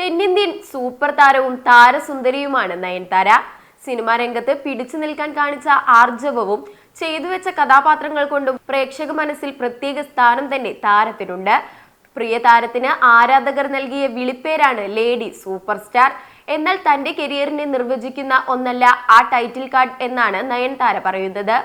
തെന്നിന്ത്യൻ സൂപ്പർ താരവും താരസുന്ദരിയുമാണ് നയൻതാര. സിനിമാ രംഗത്ത് പിടിച്ചു നിൽക്കാൻ കാണിച്ച ആർജവവും ചെയ്തു വെച്ച കഥാപാത്രങ്ങൾ കൊണ്ടും പ്രേക്ഷക മനസ്സിൽ പ്രത്യേക സ്ഥാനം തന്നെ താരത്തിനുണ്ട്. പ്രിയ താരത്തിന് ആരാധകർ നൽകിയ വിളിപ്പേരാണ് ലേഡി സൂപ്പർ സ്റ്റാർ. എന്നാൽ തന്റെ കരിയറിനെ നിർവചിക്കുന്ന ഒന്നല്ല ആ ടൈറ്റിൽ കാർഡ് എന്നാണ് നയൻതാര പറയുന്നത്.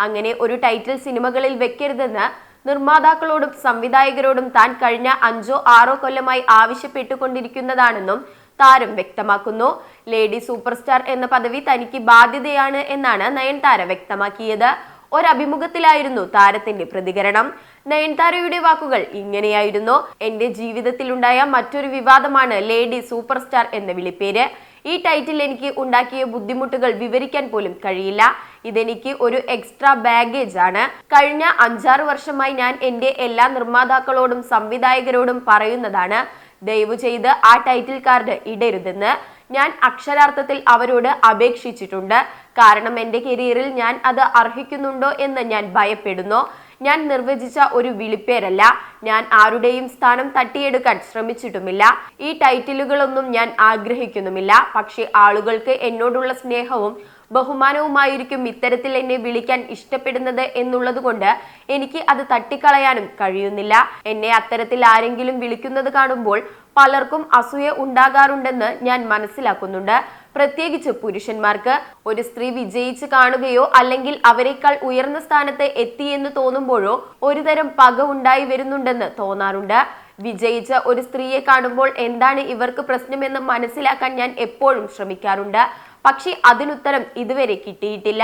അങ്ങനെ ഒരു ടൈറ്റിൽ സിനിമകളിൽ വെക്കരുതെന്ന് നിർമ്മാതാക്കളോടും സംവിധായകരോടും താൻ കഴിഞ്ഞ അഞ്ചോ ആറോ കൊല്ലമായി ആവശ്യപ്പെട്ടുകൊണ്ടിരിക്കുന്നതാണെന്നും താരം വ്യക്തമാക്കുന്നു. ലേഡി സൂപ്പർ സ്റ്റാർ എന്ന പദവി തനിക്ക് ബാധ്യതയാണ് എന്നാണ് നയൻതാര വ്യക്തമാക്കിയത്. ഒരഭിമുഖത്തിലായിരുന്നു താരത്തിന്റെ പ്രതികരണം. നയൻതാരയുടെ വാക്കുകൾ ഇങ്ങനെയായിരുന്നു. എന്റെ ജീവിതത്തിലുണ്ടായ മറ്റൊരു വിവാദമാണ് ലേഡി സൂപ്പർ സ്റ്റാർ എന്ന വിളിപ്പേര്. ഈ ടൈറ്റിൽ എനിക്ക് ഉണ്ടാക്കിയ ബുദ്ധിമുട്ടുകൾ വിവരിക്കാൻ പോലും കഴിയില്ല. ഇതെനിക്ക് ഒരു എക്സ്ട്രാ ബാഗേജ് ആണ്. കഴിഞ്ഞ അഞ്ചാറ് വർഷമായി ഞാൻ എന്റെ എല്ലാ നിർമ്മാതാക്കളോടും സംവിധായകരോടും പറയുന്നതാണ് ദയവു ചെയ്ത് ആ ടൈറ്റിൽ കാർഡ് ഇടരുതെന്ന്. ഞാൻ അക്ഷരാർത്ഥത്തിൽ അവരോട് അപേക്ഷിച്ചിട്ടുണ്ട്. കാരണം എന്റെ കരിയറിൽ ഞാൻ അത് അർഹിക്കുന്നുണ്ടോ എന്ന് ഞാൻ ഭയപ്പെടുന്നു. ഞാൻ നിർവചിച്ച ഒരു വിളിപ്പേരല്ല. ഞാൻ ആരുടെയും സ്ഥാനം തട്ടിയെടുക്കാൻ ശ്രമിച്ചിട്ടുമില്ല. ഈ ടൈറ്റിലുകളൊന്നും ഞാൻ ആഗ്രഹിക്കുന്നുമില്ല. പക്ഷേ ആളുകൾക്ക് എന്നോടുള്ള സ്നേഹവും ബഹുമാനവുമായിരിക്കും ഇത്തരത്തിൽ എന്നെ വിളിക്കാൻ ഇഷ്ടപ്പെടുന്നത് എന്നുള്ളതുകൊണ്ട് എനിക്ക് അത് തട്ടിക്കളയാനും കഴിയുന്നില്ല. എന്നെ അത്തരത്തിൽ ആരെങ്കിലും വിളിക്കുന്നത് കാണുമ്പോൾ പലർക്കും അസൂയ ഉണ്ടാകാറുണ്ടെന്ന് ഞാൻ മനസ്സിലാക്കുന്നുണ്ട്. പ്രത്യേകിച്ച് പുരുഷന്മാർക്ക്. ഒരു സ്ത്രീ വിജയിച്ച് കാണുകയോ അല്ലെങ്കിൽ അവരെക്കാൾ ഉയർന്ന സ്ഥാനത്ത് എത്തിയെന്ന് തോന്നുമ്പോഴോ ഒരുതരം പക ഉണ്ടായി വരുന്നുണ്ടെന്ന് തോന്നാറുണ്ട്. വിജയിച്ച ഒരു സ്ത്രീയെ കാണുമ്പോൾ എന്താണ് ഇവർക്ക് പ്രശ്നമെന്ന് മനസ്സിലാക്കാൻ ഞാൻ എപ്പോഴും ശ്രമിക്കാറുണ്ട്. പക്ഷെ അതിനുത്തരം ഇതുവരെ കിട്ടിയിട്ടില്ല.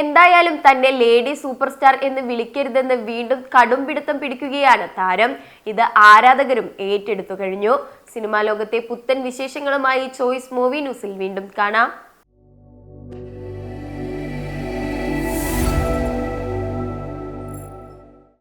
എന്തായാലും തന്നെ ലേഡി സൂപ്പർ സ്റ്റാർ എന്ന് വിളിക്കരുതെന്ന് വീണ്ടും കടുംപിടുത്തം പിടിക്കുകയാണ് താരം. ഇത് ആരാധകരും ഏറ്റെടുത്തു കഴിഞ്ഞു. സിനിമാ ലോകത്തെ പുത്തൻ വിശേഷങ്ങളുമായി ചോയ്സ് മൂവി ന്യൂസിൽ വീണ്ടും കാണാം.